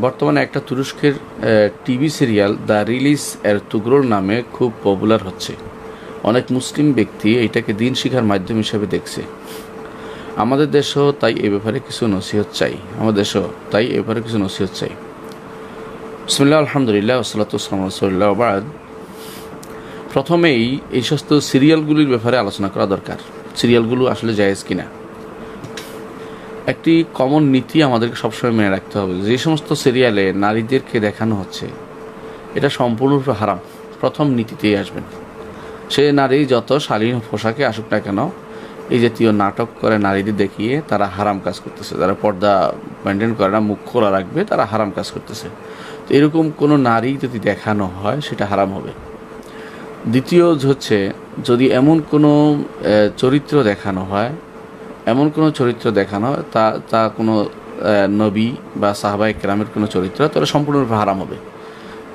বর্তমানে একটা তুরস্কের টিভি সিরিয়াল দ্য রিলিজ এর তুগরোর নামে খুব পপুলার হচ্ছে। অনেক মুসলিম ব্যক্তি এটাকে দিন শিখার মাধ্যম হিসেবে দেখছে। আমাদের দেশও তাই এ ব্যাপারে কিছু নসিহত চাই। আমাদের দেশও তাই এ ব্যাপারে কিছু নসিহত চাই। বিসমিল্লাহ, আলহামদুলিল্লাহ ওসলাতাম রসুল্লাহ প্রথমেই এই সমস্ত সিরিয়ালগুলির ব্যাপারে আলোচনা করা দরকার। সিরিয়ালগুলো আসলে জায়েজ কিনা? একটি কমন নীতি আমাদেরকে সবসময় মেনে রাখতে হবে। যে সমস্ত সিরিয়ালে নারীদেরকে দেখানো হচ্ছে, এটা সম্পূর্ণরূপে হারাম। প্রথম নীতিতেই আসবেন সে নারী যত শালীন পোশাকে আসুক না কেন, এই জাতীয় নাটক করে নারীদের দেখিয়ে তারা হারাম কাজ করতেছে। তারা পর্দা মেনটেন করে না, মুখ খোলা রাখবে, তারা হারাম কাজ করতেছে। তো এরকম কোনো নারী যদি দেখানো হয়, সেটা হারাম হবে। দ্বিতীয় হচ্ছে, যদি এমন কোনো চরিত্র দেখানো হয় এমন কোনো চরিত্র দেখানো হয়, তা তা কোনো নবী বা সাহাবাই কেরামের কোনো চরিত্র, তাহলে সম্পূর্ণরূপে হারাম হবে।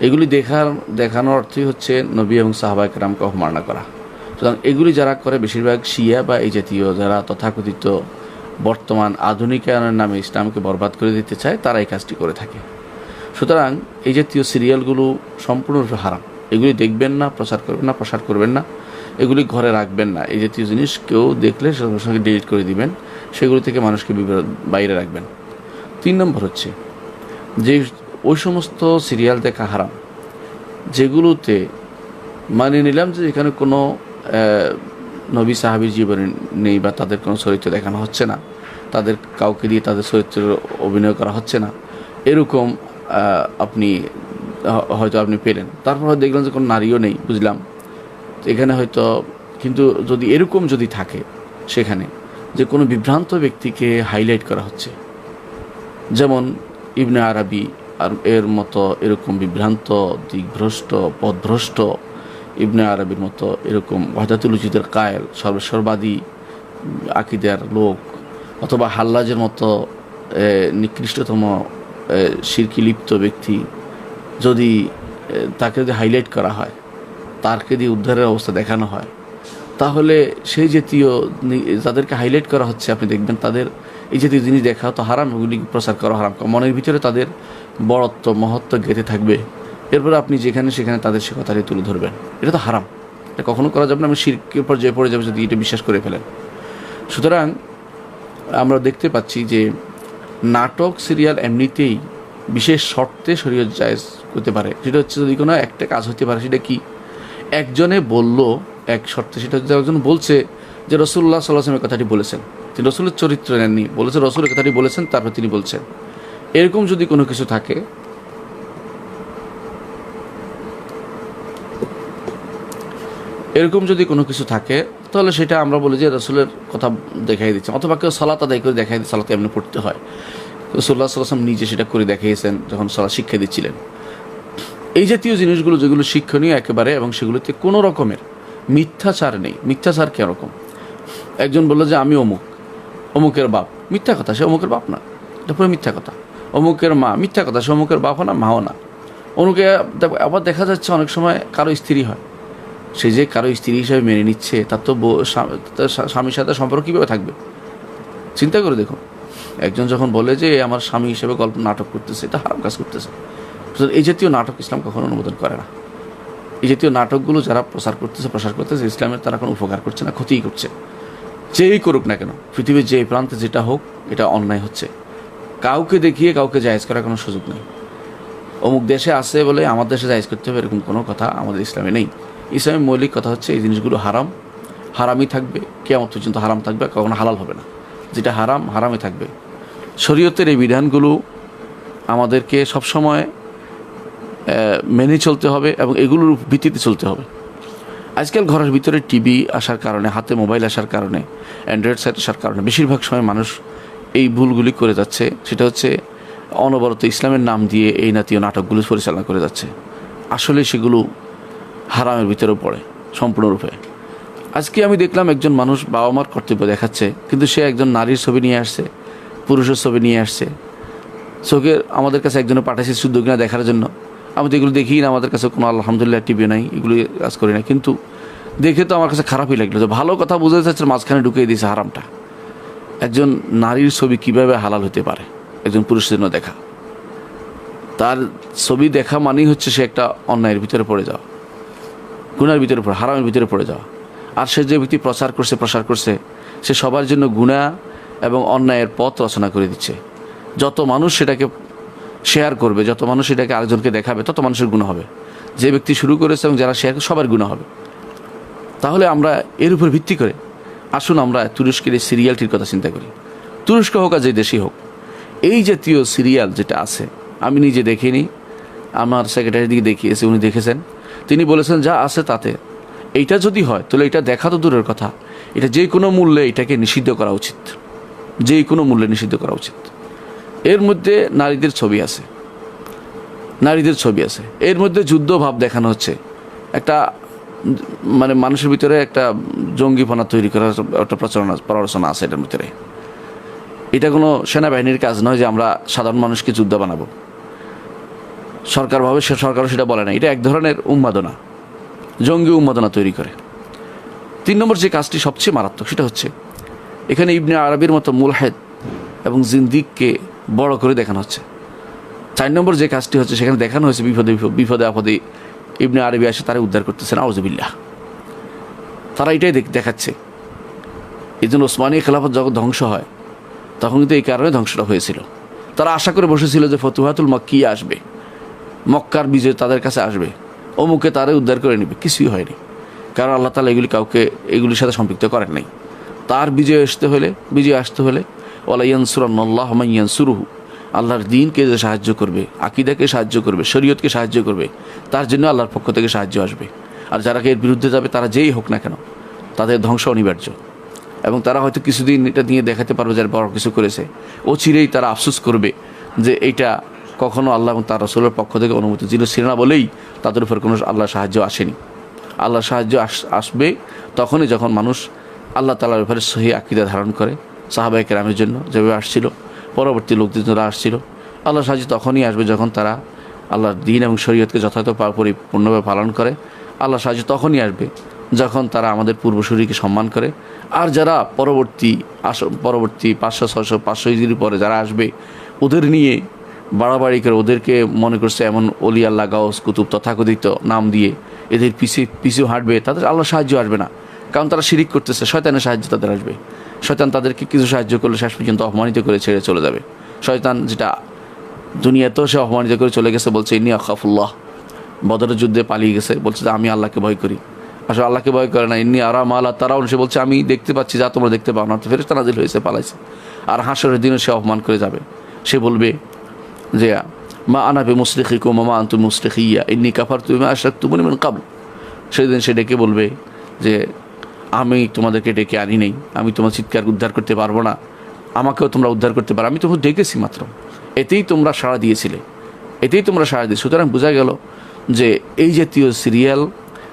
এগুলি দেখার, দেখানোর অর্থই হচ্ছে নবী এবং সাহাবাই কেরামকে অবমাননা করা। সুতরাং এগুলি যারা করে, বেশিরভাগ শিয়া বা এই জাতীয় যারা তথাকথিত বর্তমান আধুনিকায়নের নামে ইসলামকে বরবাদ করে দিতে চায়, তারা এই কাজটি করে থাকে। সুতরাং এই জাতীয় সিরিয়ালগুলো সম্পূর্ণরূপে হারাম। এগুলি দেখবেন না, প্রচার করবেন না, প্রসার করবেন না। এগুলি ঘরে রাখবেন না। এই জাতীয় জিনিস কেউ দেখলে সঙ্গে সঙ্গে ডিলিট করে দিবেন। সেগুলো থেকে মানুষকে বাইরে রাখবেন। তিন নম্বর হচ্ছে যে ওই সমস্ত সিরিয়াল দেখা হারাম। যেগুলোতে মানে নিলাম যে এখানে কোনো নবী সাহাবির জীবনে নেই বা তাদের কোনো চরিত্র দেখানো হচ্ছে না। তাদের কাউকে দিয়ে তাদের চরিত্রের অভিনয় করা হচ্ছে না। এরকম আপনি হয়তো আপনি পেলেন। তারপর দেখলেন যে কোনো নারীও নেই, বুঝলাম। এখানে হয়তো কিন্তু যদি এরকম যদি থাকে সেখানে যে কোনো বিভ্রান্ত ব্যক্তিকে হাইলাইট করা হচ্ছে। যেমন ইবনে আরবি আর এর মতো এরকম বিভ্রান্ত দিগ্ভ্রষ্ট পথভ্রষ্ট ইবনে আরবির মতো এরকম ওয়াদাতুল উজিদের কায়েল সর্বেশ্বরবাদী আকিদার লোক অথবা হাল্লাজের মতো নিকৃষ্টতম এ, শিরকি লিপ্ত ব্যক্তি যদি তাকে যদি হাইলাইট করা হয় তারকে দিয়ে উদ্ধারের অবস্থা দেখানো হয়। তাহলে সেই জাতীয় যাদেরকে হাইলাইট করা হচ্ছে, আপনি দেখবেন তাদের এই জাতীয় জিনিস দেখা তো হারাম ওগুলি প্রচার করা হারাম। মনের ভিতরে তাদের বড়ত্ব মহত্ব গেঁথে থাকবে। এরপরে আপনি যেখানে সেখানে তাদের সে কথাটি তুলে ধরবেন। এটা তো হারাম। এটা কখনো করা যাবে না, আমি শিরকের পর্যায়ে পড়ে যাবে যদি এটা বিশ্বাস করে ফেলেন। সুতরাং আমরা দেখতে পাচ্ছি যে নাটক, সিরিয়াল এমনিতেই বিশেষ শর্তে শরীয়ত জায়েজ করতে পারে। সেটা হচ্ছে যদি কোনো একটা কাজ হতে পারে, সেটা কি? একজনে বলল, এক শর্তে সেটা একজন বলছে যে রসুল্লাহ সাল্লাহামের কথাটি বলেছেন। তিনি রসুলের চরিত্র নেননি, বলেছে রসুলের কথাটি বলেছেন, তারপর তিনি বলছেন। এরকম যদি কোনো কিছু থাকে, এরকম যদি কোনো কিছু থাকে, তাহলে সেটা আমরা বলি যে রসুলের কথা দেখাই দিচ্ছে, অথবা কেউ সালাত আদায় করে দেখাই সালাত এমনি পড়তে হয়। রসুল্লাহ সাল্লাম নিজে সেটা করে দেখিয়েছেন, যখন সালাত শিক্ষা দিচ্ছিলেন। এই জাতীয় জিনিসগুলো যেগুলো শিক্ষণীয় একেবারে এবং সেগুলোতে কোনো রকমের মিথ্যাচার নেই। মিথ্যাচার কেরকম একজন বলল যে, আমি অমুক। অমুকের বাপ। মিথ্যা কথা, সে অমুকের বাপ না। এটা পুরো মিথ্যা কথা। অমুকের মা, মিথ্যা কথা, সে অমুকের বাপও না, মাও না। অমুকে আবার দেখা যাচ্ছে অনেক সময় কারও স্ত্রী হয়। সে যে কারও স্ত্রী হিসেবে মেনে নিচ্ছে, তার তো স্বামীর সাথে সম্পর্ক কীভাবে থাকবে? চিন্তা করে দেখুন একজন যখন বলে যে, আমার স্বামী হিসেবে গল্প, নাটক করতেছে, এটা হারাম কাজ করতেছে। এই জাতীয় নাটক ইসলাম কখনো অনুমোদন করে না। এই জাতীয় নাটকগুলো যারা প্রচার করতেছে, প্রসার করতেছে, ইসলামের তারা কোনো উপকার করছে না, ক্ষতিই করছে। যেই করুক না কেন, পৃথিবীর যে প্রান্তে যেটা হোক, এটা অন্যায় হচ্ছে। কাউকে দেখিয়ে কাউকে জায়েজ করার কোনো সুযোগ নেই। অমুক দেশে আছে বলে আমার দেশে জায়েজ করতে হবে এরকম কোনো কথা আমাদের ইসলামে নেই। ইসলামের মৌলিক কথা হচ্ছে এই জিনিসগুলো হারাম। হারামই থাকবে কেমন পর্যন্ত হারাম থাকবে, কখনো হালাল হবে না। যেটা হারাম, হারামই থাকবে। শরীয়তের এই বিধানগুলো আমাদেরকে সবসময় মেনে চলতে হবে এবং এগুলোর ভিত্তিতে চলতে হবে। আজকাল ঘরের ভিতরে টিভি আসার কারণে, হাতে মোবাইল আসার কারণে, অ্যান্ড্রয়েড সেট আসার কারণে বেশিরভাগ সময় মানুষ এই ভুলগুলি করে যাচ্ছে। সেটা হচ্ছে অনবরত ইসলামের নাম দিয়ে এই নাতীয় নাটকগুলো পরিচালনা করে যাচ্ছে। আসলে সেগুলো হারামের ভিতরেও পড়ে, সম্পূর্ণরূপে। আজকে আমি দেখলাম একজন মানুষ বাবা মার কর্তব্য দেখাচ্ছে, কিন্তু সে একজন নারীর ছবি নিয়ে আসছে, পুরুষের ছবি নিয়ে আসছে। চোখের আমাদের কাছে একজনে পাঠাইছে শুদ্ধ কিনা দেখার জন্য। আমি তো এগুলো দেখি না, আমাদের কাছে কোনো আলহামদুলিল্লাহ টিভি নাই, এগুলো কাজ করি না। কিন্তু দেখে তো আমার কাছে খারাপই লাগল যে ভালো কথা বুঝতে চাচ্ছে মাঝখানে ঢুকিয়ে দিয়েছে হারামটা। একজন নারীর ছবি কীভাবে হালাল হতে পারে? একজন পুরুষের জন্য দেখা। তার ছবি দেখা মানেই হচ্ছে সে একটা অন্যায়ের ভিতরে পড়ে যাওয়া, গুনার ভিতরে পড়ে, হারামের ভিতরে পড়ে যাওয়া। আর সে যে ব্যক্তি প্রচার করছে, প্রসার করছে, সে সবার জন্য গুণা এবং অন্যায়ের পথ রচনা করে দিচ্ছে। যত মানুষ সেটাকে শেয়ার করবে, যত মানুষ এটাকে আরেকজনকে দেখাবে, তত মানুষের গুণ হবে। যে ব্যক্তি শুরু করেছে এবং যারা শেয়ার সবার গুণ হবে। তাহলে আমরা এর উপর ভিত্তি করে আসুন আমরা তুরস্কের এই সিরিয়ালটির কথা চিন্তা করি। তুরস্ক হোক আর যে দেশই হোক, এই জাতীয় সিরিয়াল যেটা আছে, আমি নিজে দেখিনি, আমার সেক্রেটারি দিকে দেখিয়েছি, উনি দেখেছেন। তিনি বলেছেন, যা আছে তাতে। এইটা যদি হয়, তাহলে এটা দেখা তো দূরের কথা। এটা যে কোনো মূল্যে এটাকে নিষিদ্ধ করা উচিত। যে কোনো মূল্যে নিষিদ্ধ করা উচিত। এর মধ্যে নারীদের ছবি আছে। নারীদের ছবি আছে। এর মধ্যে যুদ্ধ ভাব দেখানো হচ্ছে। একটা মানে মানুষের ভিতরে একটা জঙ্গিপনা তৈরি করার একটা প্রচারণা প্ররোচনা আছে এটার ভিতরে। এটা কোনো সেনাবাহিনীর কাজ নয় যে আমরা সাধারণ মানুষকে যুদ্ধ বানাবো। সরকারভাবে সে সরকারও সেটা বলে না। এটা এক ধরনের উন্মাদনা। জঙ্গি উন্মাদনা তৈরি করে। তিন নম্বর যে কাজটি সবচেয়ে মারাত্মক সেটা হচ্ছে, এখানে ইবনে আরবির মতো মুলহেদ এবং জিন্দিককে বড় করে দেখানো হচ্ছে। চার নম্বর যে কাজটি হচ্ছে, সেখানে দেখানো হয়েছে বিপদে বিপ- বিপদে আপদে ইবনে আরবি আসে, তারা উদ্ধার করতেছেন। আউজবিল্লাহ তারা এটাই দেখ- দেখাচ্ছে। এই জন্য ওসমানী খেলাফত যখন ধ্বংস হয়, তখন কিন্তু এই কারণে ধ্বংসটা হয়েছিল। তারা আশা করে বসেছিল যে ফতুহাতুল মক্কি আসবে। মক্কার বিজয় তাদের কাছে আসবে। অমুকে তারে উদ্ধার করে নেবে। কিছুই হয়নি। কারণ আল্লাহ তালা এগুলি কাউকে এগুলির সাথে সম্পৃক্ত করেন নাই। তার বিজয় আসতে হলে বিজয় আসতে হলে ওলাইয়ানসুরান্লাহ সুরুহু আল্লাহর দিনকে যে সাহায্য করবে, আকিদাকে সাহায্য করবে, শরীয়তকে সাহায্য করবে, তার জন্য আল্লাহর পক্ষ থেকে সাহায্য আসবে। আর যারা এর বিরুদ্ধে যাবে, তারা যেই হোক না কেন, তাদের ধ্বংস অনিবার্য। এবং তারা হয়তো কিছুদিন এটা নিয়ে দেখাতে পারবে যারা বড় কিছু করেছে। ও চিরেই তারা আফসোস করবে যে এইটা কখনো আল্লাহ এবং তার রসুলের পক্ষ থেকে অনুমতি ছিল ছিল না বলেই তাদের উপর কোনো আল্লাহ সাহায্য আসেনি। আল্লাহ সাহায্য আস- আসবে তখনই যখন মানুষ আল্লাহ তালার ব্যাপারে সহি আকিদা ধারণ করে। সাহাবাই কেরামের জন্য যেভাবে আসছিল, পরবর্তী লোকদের জন্য আসছিল আল্লাহ সাহায্য তখনই আসবে যখন তারা আল্লাহর দিন এবং শরীয়তকে যথাযথ পরিপূর্ণভাবে পালন করে। আল্লাহ সাহায্য তখনই আসবে যখন তারা আমাদের পূর্বসূরিকে সম্মান করে। আর যারা পরবর্তী আস, পরবর্তী পাঁচশো ছশো পাঁচশো ইজির পরে যারা আসবে, ওদের নিয়ে বাড়াবাড়ি করে ওদেরকে মনে করছে এমন অলি আল্লাহ, গাউস, কুতুব, তথাকথিত নাম দিয়ে এদের পিছিয়ে পিছু হাঁটবে, তাদের আল্লাহ সাহায্য আসবে না। কারণ তারা শিরিক করতেছে, শয়তানের সাহায্য তাদের আসবে। শয়তান তাদেরকে কিছু সাহায্য করলে শেষ পর্যন্ত অপমানিত করে ছেড়ে চলে যাবে। শয়তান যেটা দুনিয়াতেও সে অপমানিত করে চলে গেছে বলছে ইনি আখাফুল্লাহ। বদরের যুদ্ধে পালিয়ে গেছে, বলছে যে, আমি আল্লাহকে ভয় করি। আসলে আল্লাহকে ভয় করে না, ইন্নি আরাম আল্লাহ তারাও সে বলছে, আমি দেখতে পাচ্ছি যা তোমরা দেখতে পাও না। তো ফেরেস্তা নাজিল হয়েছে, পালাইছে। আর হাসরের দিনে সে অপমান করে যাবে। সে বলবে যে, মা আনাবে মুসলিখি কো মামা আন্তু মুসলিখিয়া ইন্নি কাফার তুমি আশাক তুমি কাবু সেদিন সে ডেকে বলবে যে আমি তোমাদেরকে ডেকে আনি নেই। আমি তোমার চিৎকার উদ্ধার করতে পারব না। আমাকেও তোমরা উদ্ধার করতে পারো। আমি তোমার ডেকেছি মাত্র। এতেই তোমরা সাড়া দিয়েছিলে। এতেই তোমরা সাড়া দিয়ে সুতরাং বোঝা গেল যে এই জাতীয় সিরিয়াল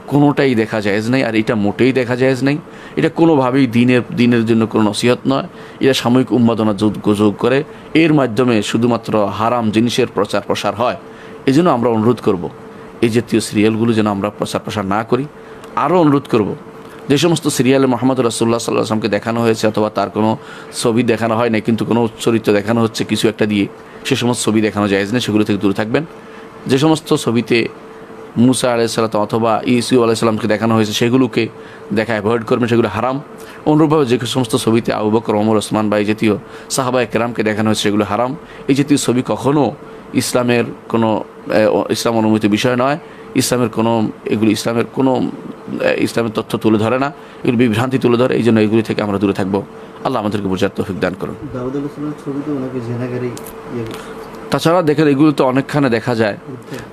কোনোটাই দেখা যায়জ নাই আর এটা মোটেই দেখা যায়জ নাই। এটা কোনোভাবেই দিনের দিনের জন্য কোনো নসিহত নয়। এটা সাময়িক উন্মাদনা যোগ যোগ করে। এর মাধ্যমে শুধুমাত্র হারাম জিনিসের প্রচার প্রসার হয়। এই জন্য আমরা অনুরোধ করব, এই জাতীয় সিরিয়ালগুলো যেন আমরা প্রচার প্রসার না করি। আরও অনুরোধ করব যে সমস্ত সিরিয়ালে মোহাম্মদ রাসুল্লাহ সাল্লাহ আসলামকে দেখানো হয়েছে অথবা তার কোনো ছবি দেখানো হয় না কিন্তু কোনো চরিত্র দেখানো হচ্ছে, কিছু একটা দিয়ে সে সমস্ত ছবি দেখানো যায় না সেগুলো থেকে দূরে থাকবেন। যে সমস্ত ছবিতে মুসা আলাইসাল্লাম অথবা ইসু আলাইসাল্লামকে দেখানো হয়েছে, সেগুলোকে দেখা, অ্যাভয়েড করবেন, সেগুলো হারাম। অনুরূপভাবে যে সমস্ত ছবিতে আবু বকর, ওমর, ওসমান বা এই জাতীয় সাহাবা কেরামকে দেখানো হয়েছে, সেগুলো হারাম। এই জাতীয় ছবি কখনও ইসলামের কোনো ইসলাম অনুমতি বিষয় নয়। ইসলামের কোনো, এগুলি ইসলামের কোনো ইসলামের তথ্য তুলে ধরে না এগুলি বিভ্রান্তি তুলে ধরে এই জন্য এগুলি থেকে আমরা দূরে থাকব। আল্লাহ আমাদেরকে বোঝার তৌফিক দান করুন। ইয়ে। তাছাড়া দেখেন এগুলোতে অনেকখানে দেখা যায়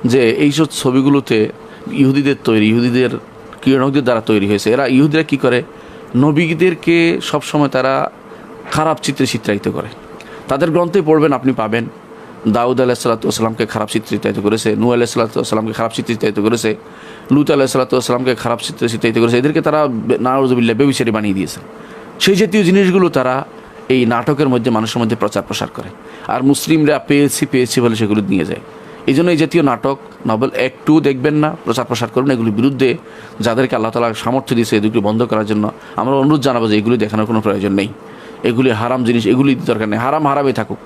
যে এইসব ছবিগুলোতে ইহুদিদের তৈরি ইহুদিদের কিরণকদের দ্বারা তৈরি হয়েছে। এরা ইহুদিরা কি করে? নবীদেরকে সবসময় তারা খারাপ চিত্রে চিত্রায়িত করে। তাদের গ্রন্থে পড়বেন আপনি পাবেন। দাউদ আলাহ সাল্লাতামকে খারাপ চিত্রিতায়িত করেছে নু আলাহ সাল্লাতামকে খারাপ চিত্রিতায়িত করেছে, লুত আলাহ সাল্লাতামকে খারাপ চিত্রে চিত্রায়িত করেছে, এদেরকে তারা নারুজবিল্লা বেবিচারি বানিয়ে দিয়েছে। সেই জাতীয় জিনিসগুলো তারা এই নাটকের মধ্যে, মানুষের মধ্যে প্রচার প্রসার করে। আর মুসলিমরা পেয়েছি পেয়েছি বলে সেগুলো নিয়ে যায়। এই জন্য এই জাতীয় নাটক, নভেল একটু দেখবেন না, প্রচার প্রসার করুন, এগুলির বিরুদ্ধে যাদেরকে আল্লাহ তালা সামর্থ্য দিয়েছে এগুলি বন্ধ করার জন্য আমরা অনুরোধ জানাব যে এগুলি দেখানোর কোনো প্রয়োজন নেই। এগুলি হারাম জিনিস, এগুলি দরকার নেই। হারাম হারামই থাকুক।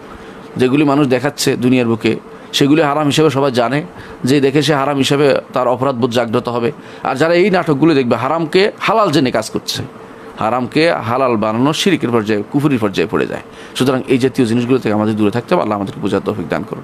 যেগুলি মানুষ দেখাচ্ছে দুনিয়ার বুকে, সেগুলি হারাম হিসেবে সবাই জানে। যে দেখে সে হারাম হিসেবে তার অপরাধবোধ জাগ্রত হবে। আর যারা এই নাটকগুলো দেখবে, হারামকে হালাল জেনে কাজ করছে। হারামকে হালাল বানানো শিরিকের পর্যায়ে, কুফুরির পর্যায়ে পড়ে যায়। সুতরাং এই জাতীয় জিনিসগুলো থেকে আমাদের দূরে থাকতে আল্লাহ আমাদেরকে বোঝার তৌফিক দান করুন।